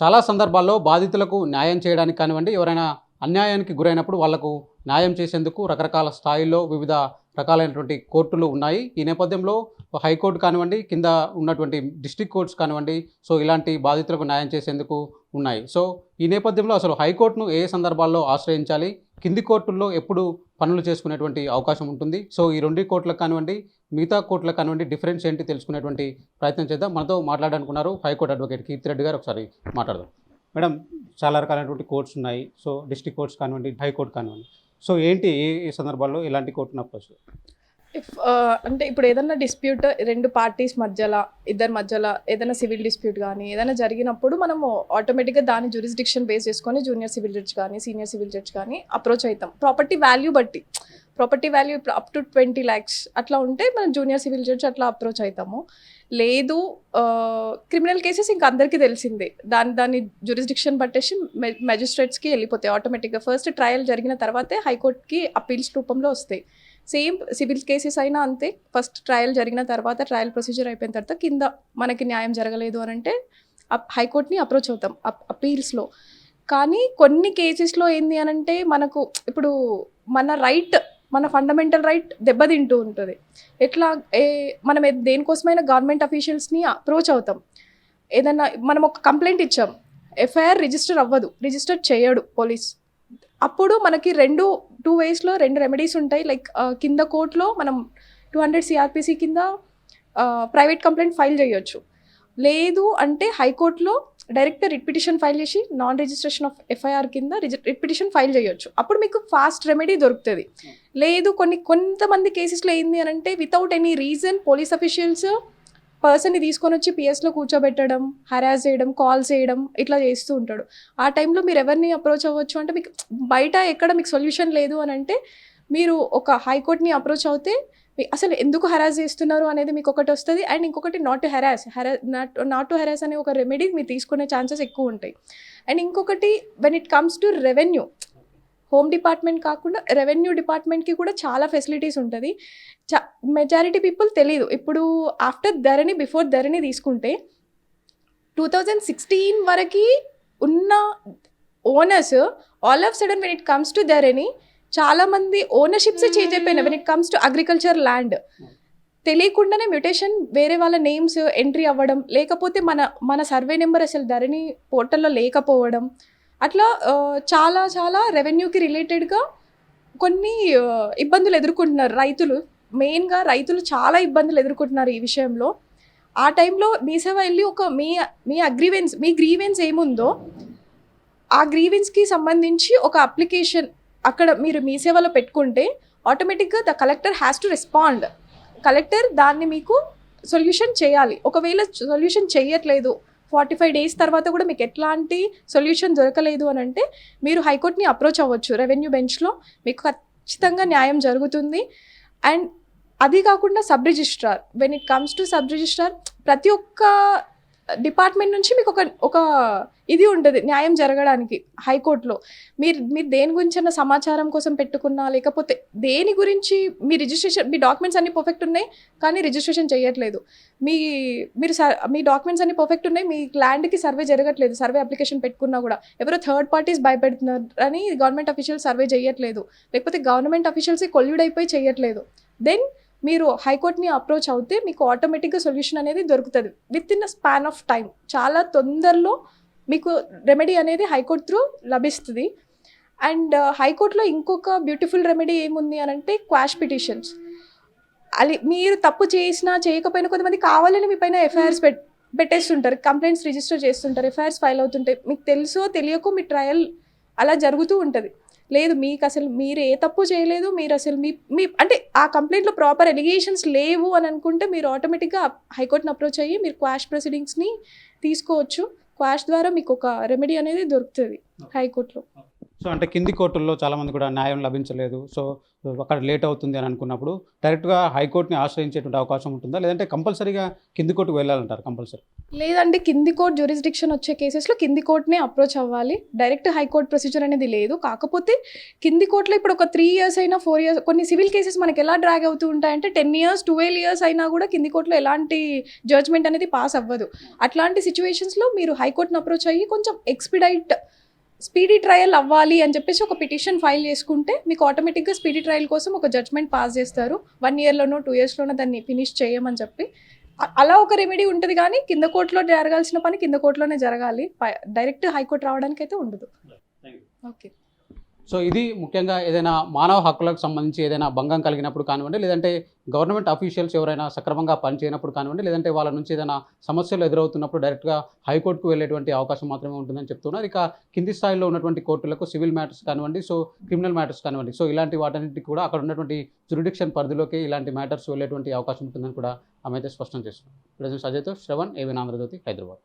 చాలా సందర్భాల్లో బాధితులకు న్యాయం చేయడానికి కానివ్వండి ఎవరైనా అన్యాయానికి గురైనప్పుడు వాళ్ళకు న్యాయం చేసేందుకు రకరకాల స్థాయిల్లో వివిధ రకాలైనటువంటి కోర్టులు ఉన్నాయి. ఈ నేపథ్యంలో హైకోర్టు కానివ్వండి కింద ఉన్నటువంటి డిస్ట్రిక్ట్ కోర్ట్స్ కానివ్వండి సో ఇలాంటి బాధితులకు న్యాయం చేసేందుకు ఉన్నాయి. సో ఈ నేపథ్యంలో అసలు హైకోర్టును ఏ సందర్భాల్లో ఆశ్రయించాలి? కింది కోర్టుల్లో ఎప్పుడు పనులు చేసుకునేటువంటి అవకాశం ఉంటుంది? సో ఈ రెండు కోర్టులకు కానివ్వండి మిగతా కోర్టులకు కానివ్వండి డిఫరెన్స్ ఏంటి తెలుసుకునేటువంటి ప్రయత్నం చేద్దాం. మనతో మాట్లాడాలనుకున్నారు హైకోర్టు అడ్వకేట్ కీర్తిరెడ్డి గారు. ఒకసారి మాట్లాడదాం. మేడం చాలా రకాలైనటువంటి కోర్ట్స్ ఉన్నాయి. సో డిస్ట్రిక్ట్ కోర్ట్స్ కానివ్వండి హైకోర్టు కానివ్వండి సో ఏంటి ఏ ఏ సందర్భాల్లో ఇలాంటి కోర్టును అప్రోచ్ ఇఫ్ అంటే ఇప్పుడు ఏదైనా డిస్ప్యూట్ రెండు పార్టీస్ మధ్యలో ఇద్దరి మధ్యలో ఏదైనా సివిల్ డిస్ప్యూట్ కానీ ఏదైనా జరిగినప్పుడు మనము ఆటోమేటిక్గా దాని జ్యూరిస్డిక్షన్ బేస్ చేసుకొని జూనియర్ సివిల్ జడ్జ్ కానీ సీనియర్ సివిల్ జడ్జ్ కానీ అప్రోచ్ అవుతాం ప్రాపర్టీ వాల్యూ బట్టి. ప్రాపర్టీ వాల్యూ ఇప్పుడు అప్ టు ట్వంటీ ల్యాక్స్ అట్లా ఉంటే మనం జూనియర్ సివిల్ జడ్జ్ అట్లా అప్రోచ్ అవుతాము లేదు క్రిమినల్ కేసెస్ ఇంకా అందరికీ తెలిసిందే. దాని దాని జ్యూరిస్డిక్షన్ పట్టేసి మెజిస్ట్రేట్స్కి వెళ్ళిపోతాయి. ఆటోమేటిక్గా ఫస్ట్ ట్రయల్ జరిగిన తర్వాతే హైకోర్టుకి అప్పీల్స్ రూపంలో వస్తాయి. సేమ్ సివిల్ కేసెస్ అయినా అంతే. ఫస్ట్ ట్రయల్ జరిగిన తర్వాత ట్రయల్ ప్రొసీజర్ అయిపోయిన తర్వాత కింద మనకి న్యాయం జరగలేదు అని అంటే హైకోర్ట్ని అప్రోచ్ అవుతాం. అప్పీల్స్లో. కానీ కొన్ని కేసెస్లో ఏంది అని అంటే మనకు ఇప్పుడు మన రైట్ మన ఫండమెంటల్ రైట్ దెబ్బతింటూ ఉంటుంది. ఎట్లా ఏ మనం దేనికోసమైనా గవర్నమెంట్ అఫీషియల్స్ని అప్రోచ్ అవుతాం. ఏదన్నా మనం ఒక కంప్లైంట్ ఇచ్చాం. ఎఫ్ఐఆర్ రిజిస్టర్ అవ్వదు. రిజిస్టర్ చేయడు పోలీస్. అప్పుడు మనకి రెండు టూ వేస్లో రెండు రెమెడీస్ ఉంటాయి. లైక్ కింద కోర్టులో మనం టూ హండ్రెడ్ సిఆర్పిసి కింద ప్రైవేట్ కంప్లైంట్ ఫైల్ చేయొచ్చు. లేదు అంటే హైకోర్టులో డైరెక్ట్ రిట్ పిటిషన్ ఫైల్ చేసి నాన్ రిజిస్ట్రేషన్ ఆఫ్ ఎఫ్ఐఆర్ కింద రిట్ పిటిషన్ ఫైల్ చేయొచ్చు. అప్పుడు మీకు ఫాస్ట్ రెమెడీ దొరుకుతుంది. లేదు కొన్ని కొంతమంది కేసెస్లో ఏంది అని అంటే without any reason police officials పర్సన్ని తీసుకొని వచ్చి పిఎస్లో కూర్చోబెట్టడం హరాస్ చేయడం కాల్ చేయడం ఇట్లా చేస్తూ ఉంటాడు. ఆ టైంలో మీరు ఎవరిని అప్రోచ్ అవ్వచ్చు అంటే మీకు బయట ఎక్కడ మీకు సొల్యూషన్ లేదు అని అంటే మీరు ఒక హైకోర్ట్ని అప్రోచ్ అవుతే అసలు ఎందుకు హెరాస్ చేస్తున్నారు అనేది మీకు ఒకటి వస్తుంది. అండ్ ఇంకొకటి not to harass hara not not to harass అనే ఒక రెమెడీ మీరు తీసుకునే ఛాన్సెస్ ఎక్కువ ఉంటాయి. అండ్ ఇంకొకటి when it comes to revenue home department కాకుండా రెవెన్యూ డిపార్ట్మెంట్కి కూడా చాలా ఫెసిలిటీస్ ఉంటుంది. చా మెజారిటీ పీపుల్ తెలియదు ఇప్పుడు ఆఫ్టర్ ధరణి బిఫోర్ ధరణి తీసుకుంటే టూ థౌజండ్ సిక్స్టీన్ వరకు ఉన్న owners all of sudden when it comes to Dharani చాలా మంది ఓనర్షిప్స్ చేంజ్ అయిపోయినాయి when it comes to agriculture land తెలియకుండానే మ్యూటేషన్ వేరే వాళ్ళ నేమ్స్ ఎంట్రీ అవ్వడం లేకపోతే మన మన సర్వే నెంబర్ అసలు ధరణి పోర్టల్లో లేకపోవడం. అట్లా చాలా చాలా రెవెన్యూకి రిలేటెడ్గా కొన్ని ఇబ్బందులు ఎదుర్కొంటున్నారు రైతులు. మెయిన్గా రైతులు చాలా ఇబ్బందులు ఎదుర్కొంటున్నారు ఈ విషయంలో. ఆ టైంలో మీ సేవ వెళ్ళి ఒక మీ మీ అగ్రీవెన్స్ మీ గ్రీవెన్స్ ఏముందో ఆ గ్రీవెన్స్కి సంబంధించి ఒక అప్లికేషన్ అక్కడ మీరు మీ సేవలో పెట్టుకుంటే ఆటోమేటిక్గా the collector has to respond collector దాన్ని మీకు సొల్యూషన్ చేయాలి. ఒకవేళ సొల్యూషన్ చేయట్లేదు ఫార్టీ ఫైవ్ డేస్ తర్వాత కూడా మీకు ఎట్లాంటి సొల్యూషన్ దొరకలేదు అని అంటే మీరు హైకోర్టుని అప్రోచ్ అవ్వచ్చు. రెవెన్యూ బెంచ్లో మీకు ఖచ్చితంగా న్యాయం జరుగుతుంది. అండ్ అది కాకుండా sub registrar when it comes to sub registrar ప్రతి ఒక్క డిపార్ట్మెంట్ నుంచి మీకు ఒక ఒక ఇది ఉంటుంది న్యాయం జరగడానికి హైకోర్టులో. మీరు మీరు దేని గురించిన సమాచారం కోసం పెట్టుకున్నా లేకపోతే దేని గురించి మీ రిజిస్ట్రేషన్ మీ డాక్యుమెంట్స్ అన్ని పర్ఫెక్ట్ ఉన్నాయి కానీ రిజిస్ట్రేషన్ చేయట్లేదు. మీ మీరు మీ డాక్యుమెంట్స్ అన్ని పర్ఫెక్ట్ ఉన్నాయి మీ ల్యాండ్కి సర్వే జరగట్లేదు సర్వే అప్లికేషన్ పెట్టుకున్నా కూడా. ఎవరో థర్డ్ పార్టీస్ భయపెడుతున్నారు అని గవర్నమెంట్ అఫీషియల్ సర్వే చేయట్లేదు. లేకపోతే గవర్నమెంట్ అఫీషియల్స్ కొల్యూడ్ అయిపోయి చేయట్లేదు. దెన్ మీరు హైకోర్ట్ని అప్రోచ్ అవుతే మీకు ఆటోమేటిక్గా సొల్యూషన్ అనేది దొరుకుతుంది. Within a span of time చాలా తొందరలో మీకు రెమెడీ అనేది హైకోర్టు త్రూ లభిస్తుంది. అండ్ హైకోర్టులో ఇంకొక బ్యూటిఫుల్ రెమెడీ ఏముంది అని అంటే క్వాష్ పిటిషన్స్ అది మీరు తప్పు చేసినా చేయకపోయినా కొంతమంది కావాలని మీ పైన ఎఫ్ఐఆర్స్ పెట్ పెట్టేస్తుంటారు. కంప్లైంట్స్ రిజిస్టర్ చేస్తుంటారు. ఎఫ్ఐఆర్స్ ఫైల్ అవుతుంటాయి. మీకు తెలుసో తెలియకో మీ ట్రయల్ అలా జరుగుతూ ఉంటుంది. లేదు మీకు అసలు మీరు ఏ తప్పు చేయలేదు మీరు అసలు మీ మీ అంటే ఆ కంప్లైంట్లో ప్రాపర్ ఎలిగేషన్స్ లేవు అని అనుకుంటే మీరు ఆటోమేటిక్గా హైకోర్టుని అప్రోచ్ అయ్యి మీరు క్వాష్ ప్రొసీడింగ్స్ని తీసుకోవచ్చు. క్వాష్ ద్వారా మీకు ఒక రెమెడీ అనేది దొరుకుతుంది హైకోర్టులో. సో అంటే కింది కోర్టుల్లో చాలామంది కూడా న్యాయం లభించలేదు. సో అక్కడ లేట్ అవుతుంది అని అనుకున్నప్పుడు డైరెక్ట్గా హైకోర్టుని ఆశ్రయించేటువంటి అవకాశం ఉంటుందా? లేదంటే కంపల్సరీగా కింది కోర్టుకు వెళ్ళాలంటారు కంపల్సరీ? లేదంటే కింది కోర్ట్ జ్యూరిస్డిక్షన్ వచ్చే కేసెస్లో కింది కోర్ట్నే అప్రోచ్ అవ్వాలి. డైరెక్ట్ హైకోర్ట్ ప్రొసీజర్ అనేది లేదు. కాకపోతే కింది కోర్టులో ఇప్పుడు ఒక త్రీ ఇయర్స్ అయినా ఫోర్ ఇయర్స్ కొన్ని సివిల్ కేసెస్ మనకి ఎలా డ్రాగ్ అవుతూ ఉంటాయంటే టెన్ ఇయర్స్ ట్వెల్వ్ ఇయర్స్ అయినా కూడా కింది కోర్టులో ఎలాంటి జడ్జ్మెంట్ అనేది పాస్ అవ్వదు. అట్లాంటి సిచ్యువేషన్స్లో మీరు హైకోర్టును అప్రోచ్ అయ్యి కొంచెం ఎక్స్పిడైట్ స్పీడీ ట్రయల్ అవ్వాలి అని చెప్పేసి ఒక పిటిషన్ ఫైల్ చేసుకుంటే మీకు ఆటోమేటిక్గా స్పీడీ ట్రయల్ కోసం ఒక జడ్జ్మెంట్ పాస్ చేస్తారు. వన్ ఇయర్లోనో టూ ఇయర్స్లోనో దాన్ని ఫినిష్ చేయమని చెప్పి. అలా ఒక రెమెడీ ఉంటుంది కానీ కింద కోర్టులో జరగాల్సిన పని కింద కోర్టులోనే జరగాలి. డైరెక్ట్ హైకోర్టు రావడానికి అయితే ఉండదు ఓకే. సో ఇది ముఖ్యంగా ఏదైనా మానవ హక్కులకు సంబంధించి ఏదైనా భంగం కలిగినప్పుడు కానివ్వండి లేదంటే గవర్నమెంట్ అఫీషియల్స్ ఎవరైనా సక్రమంగా పనిచేయనప్పుడు కానివ్వండి లేదంటే వాళ్ళ నుంచి ఏదైనా సమస్యలు ఎదురవుతున్నప్పుడు డైరెక్ట్గా హైకోర్టుకు వెళ్ళేటువంటి అవకాశం మాత్రమే ఉంటుందని చెప్తున్నారు. ఇక కింది స్థాయిలో ఉన్నటువంటి కోర్టులకు సివిల్ మ్యాటర్స్ కానివ్వండి సో క్రిమినల్ మ్యాటర్స్ కానివ్వండి సో ఇలాంటి వాటన్నిటికి కూడా అక్కడ ఉన్నటువంటి జురిడిక్షన్ పరిధిలోకి ఇలాంటి మ్యాటర్స్ వెళ్ళేటువంటి అవకాశం ఉంటుందని కూడా ఆమె అయితే స్పష్టం చేస్తున్నారు ప్రజెంట్ అజయ్తో శ్రవణ్ ఏవైనా ఆంధ్రజ్యోతి హైదరాబాద్.